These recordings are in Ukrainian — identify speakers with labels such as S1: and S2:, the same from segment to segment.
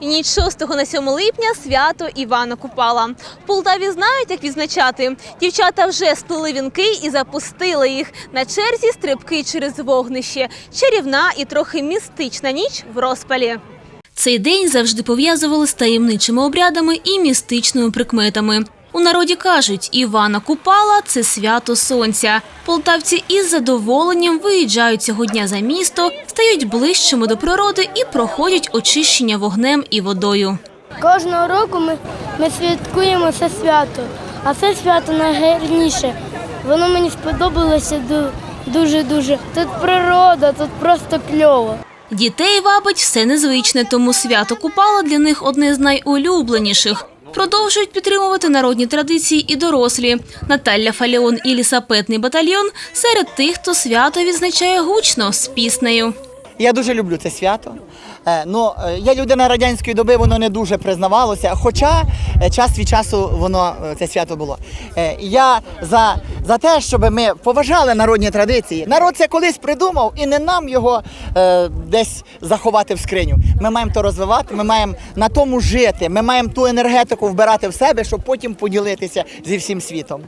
S1: І ніч 6 на 7 липня свято Івана Купала. В Полтаві знають, як відзначати. Дівчата вже сплели вінки і запустили їх. На черзі стрибки через вогнище. Чарівна і трохи містична ніч в розпалі. Цей день завжди пов'язували з таємничими обрядами і містичними прикметами. У народі кажуть, Івана Купала це свято сонця. Полтавці із задоволенням виїжджають цього дня за місто, стають ближчими до природи і проходять очищення вогнем і водою.
S2: Кожного року ми, ми святкуємо це свято, а це свято найгарніше. Воно мені сподобалося дуже-дуже. Тут природа, тут просто кльово.
S1: Дітей вабить все незвичне, тому свято Купала для них одне з найулюбленіших. Продовжують підтримувати народні традиції і дорослі. Наталя Фаліон і лісапетний батальйон серед тих, хто свято відзначає гучно з піснею.
S3: Я дуже люблю це свято. Е, Ну, е, я людина радянської доби, воно не дуже признавалося. Хоча е, час від часу воно е, це свято було. Е, Я за, за те, щоб ми поважали народні традиції. Народ це колись придумав, і не нам його е, десь заховати в скриню. Ми маємо то розвивати, ми маємо на тому жити. Ми маємо ту енергетику вбирати в себе, щоб потім поділитися зі всім світом.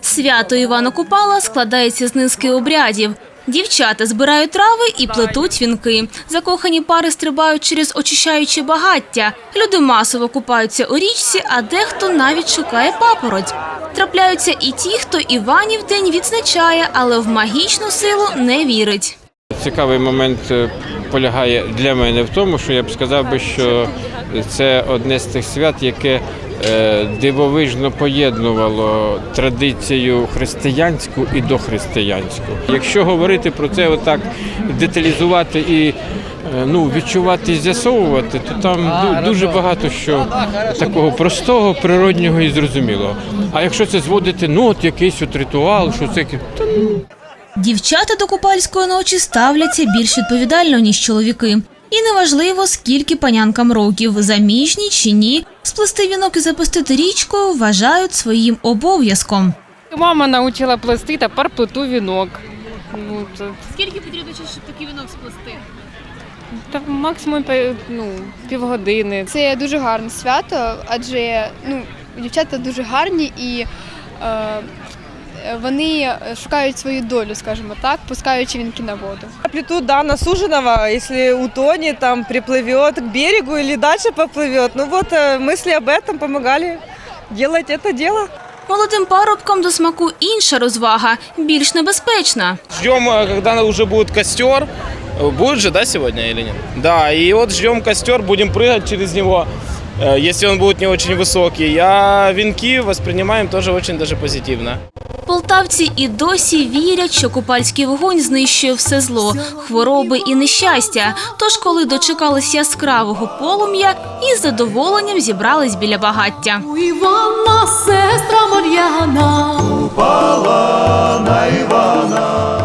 S1: Свято Івана Купала складається з низки обрядів. Дівчата збирають трави і плетуть вінки. Закохані пари стрибають через очищаючі багаття. Люди масово купаються у річці, а дехто навіть шукає папороть. Трапляються і ті, хто Іванів день відзначає, але в магічну силу не вірить.
S4: Цікавий момент е, полягає для мене в тому, що я б сказав би, що це одне з тих свят, яке дивовижно поєднувало традицію християнську і дохристиянську. Якщо говорити про це отак деталізувати і е, ну, відчувати і з'ясовувати, то там ду- дуже багато що такого простого, природнього і зрозумілого. А якщо це зводити, ну от якийсь от ритуал, що це то
S1: Дівчата до купальської ночі ставляться більш відповідально, ніж чоловіки. І неважливо, скільки панянкам років, заміжні чи ні, сплести вінок і запустити річкою вважають своїм обов'язком.
S5: Мама научила плести, тепер плету вінок.
S1: Скільки потрібно часу, щоб такий вінок сплести?
S5: та максимум ну, півгодини.
S6: Це дуже гарне свято, адже ну, дівчата дуже гарні і е, вони шукають свою долю, скажімо так, пускаючи вінки на воду.
S7: Плету, да, на суженого, если утонет, там приплывет к берегу или дальше поплывет. Ну вот э, мысли об этом помогали делать это дело.
S1: Молодим парубкам до смаку інша розвага, більш небезпечна.
S8: Ждем, э, когда уже будет костер. Э, Будет же, да, сегодня или нет? Да, и вот ждем костер, будем прыгать через него, э, если он будет не очень высокий. А венки воспринимаем тоже очень даже позитивно.
S1: Полтавці і досі вірять, що купальський вогонь знищує все зло, хвороби і нещастя. Тож, коли дочекались яскравого полум'я, із задоволенням зібрались біля багаття.
S9: Івана, сестра Мар'яна,
S10: Упала на Івана,